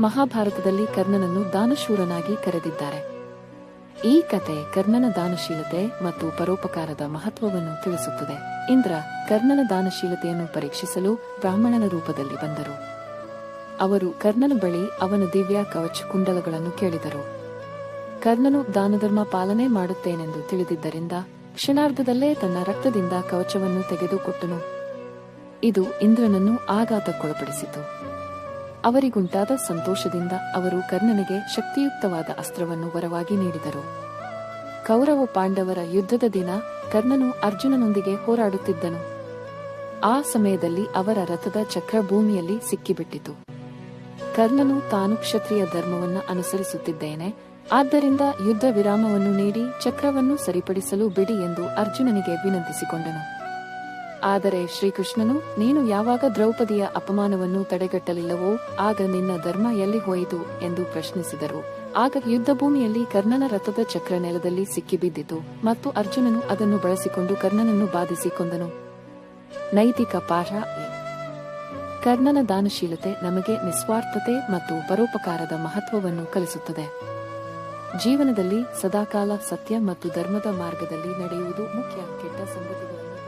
ಮಹಾಭಾರತದಲ್ಲಿ ಕರ್ಣನನ್ನು ದಾನಶೂರನಾಗಿ ಕರೆದಿದ್ದಾರೆ. ಈ ಕತೆ ಕರ್ಣನ ದಾನಶೀಲತೆ ಮತ್ತು ಪರೋಪಕಾರದ ಮಹತ್ವವನ್ನು ತಿಳಿಸುತ್ತದೆ. ಇಂದ್ರ ಕರ್ಣನ ದಾನಶೀಲತೆಯನ್ನು ಪರೀಕ್ಷಿಸಲು ಬ್ರಾಹ್ಮಣನ ರೂಪದಲ್ಲಿ ಬಂದರು. ಅವರು ಕರ್ಣನ ಬಳಿ ಅವನ ದಿವ್ಯ ಕವಚ ಕುಂಡಲಗಳನ್ನು ಕೇಳಿದರು. ಕರ್ಣನು ದಾನಧರ್ಮ ಪಾಲನೆ ಮಾಡುತ್ತೇನೆಂದು ತಿಳಿದಿದ್ದರಿಂದ ಕ್ಷಣಾರ್ಧದಲ್ಲೇ ತನ್ನ ರಕ್ತದಿಂದ ಕವಚವನ್ನು ತೆಗೆದುಕೊಟ್ಟನು. ಇದು ಇಂದ್ರನನ್ನು ಆಘಾತಕ್ಕೊಳಪಡಿಸಿತು. ಅವರಿಗುಂಟಾದ ಸಂತೋಷದಿಂದ ಅವರು ಕರ್ಣನಿಗೆ ಶಕ್ತಿಯುಕ್ತವಾದ ಅಸ್ತ್ರವನ್ನು ವರವಾಗಿ ನೀಡಿದರು. ಕೌರವ ಪಾಂಡವರ ಯುದ್ಧದ ದಿನ ಕರ್ಣನು ಅರ್ಜುನನೊಂದಿಗೆ ಹೋರಾಡುತ್ತಿದ್ದನು. ಆ ಸಮಯದಲ್ಲಿ ಅವರ ರಥದ ಚಕ್ರ ಭೂಮಿಯಲ್ಲಿ ಸಿಕ್ಕಿಬಿಟ್ಟಿತು. ಕರ್ಣನು ತಾನು ಕ್ಷತ್ರಿಯ ಧರ್ಮವನ್ನು ಅನುಸರಿಸುತ್ತಿದ್ದೇನೆ, ಆದ್ದರಿಂದ ಯುದ್ಧ ವಿರಾಮವನ್ನು ನೀಡಿ ಚಕ್ರವನ್ನು ಸರಿಪಡಿಸಲು ಬಿಡಿ ಎಂದು ಅರ್ಜುನನಿಗೆ ವಿನಂತಿಸಿಕೊಂಡನು. ಆದರೆ ಶ್ರೀಕೃಷ್ಣನು, ನೀನು ಯಾವಾಗ ದ್ರೌಪದಿಯ ಅಪಮಾನವನ್ನು ತಡೆಗಟ್ಟಲಿಲ್ಲವೋ, ಆಗ ನಿನ್ನ ಧರ್ಮ ಎಲ್ಲಿ ಹೋಯಿತು? ಎಂದು ಪ್ರಶ್ನಿಸಿದರು. ಆಗ ಯುದ್ಧಭೂಮಿಯಲ್ಲಿ ಕರ್ಣನ ರಥದ ಚಕ್ರ ನೆಲದಲ್ಲಿ ಸಿಕ್ಕಿಬಿದ್ದಿತು, ಮತ್ತು ಅರ್ಜುನನು ಅದನ್ನು ಬಳಸಿಕೊಂಡು ಕರ್ಣನನ್ನು ಬಾಧಿಸಿ ಕೊಂದನು ನೈತಿಕ ಪಾಠ ಕರ್ಣನ ದಾನಶೀಲತೆ ನಮಗೆ ನಿಸ್ವಾರ್ಥತೆ ಮತ್ತು ಪರೋಪಕಾರದ ಮಹತ್ವವನ್ನು ಕಲಿಸುತ್ತದೆ. ಜೀವನದಲ್ಲಿ ಸದಾಕಾಲ ಸತ್ಯ ಮತ್ತು ಧರ್ಮದ ಮಾರ್ಗದಲ್ಲಿ ನಡೆಯುವುದು ಮುಖ್ಯ ಕೆಟ್ಟ ಸಂಗತಿಗಳನ್ನು